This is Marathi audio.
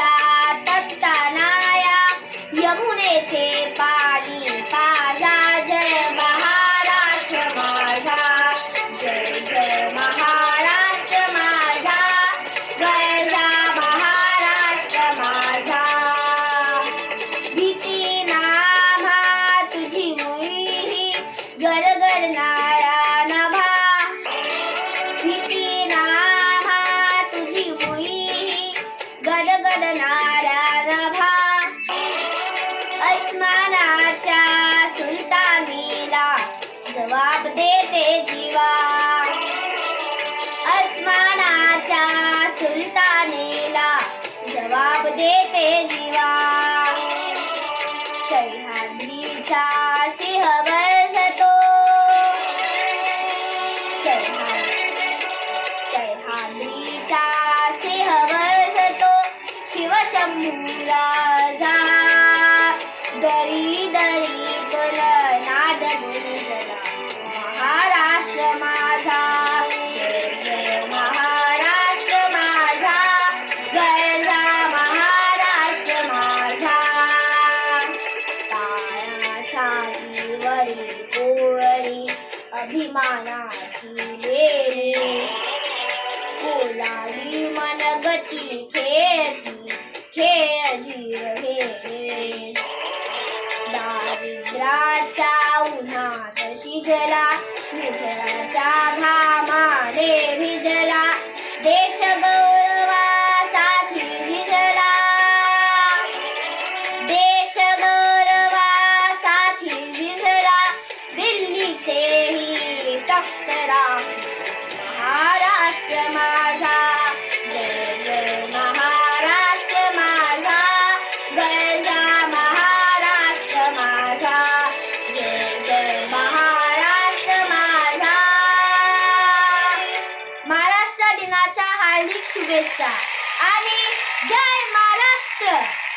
भीमथडीच्या तत्तानाया यमुनेचे पाणी पाजा जय महाराष्ट्र माझा जय जय महाराष्ट्र माझा गरजा महाराष्ट्र माझा. भीती नामा तुझी मुई गरगरणारा गरगरणारा नभा अस्मानाच्या सुलतानीला जवाब देते जीवा. दरी दरी नाद महाराष्ट्र माझा महाराष्ट्र माझा गरजा महाराष्ट्र माझा. ताळ्यासाठी वरी कोळी अभिमानाची लेणी. कोलाली मनगती भिजला शिजला निधराच्या घामाने भिजला देश गौरवासाठी झिजला देश गौरवासाठी झिजला दिल्लीचेही तख्त शुभेच्छा. आणि जय महाराष्ट्र!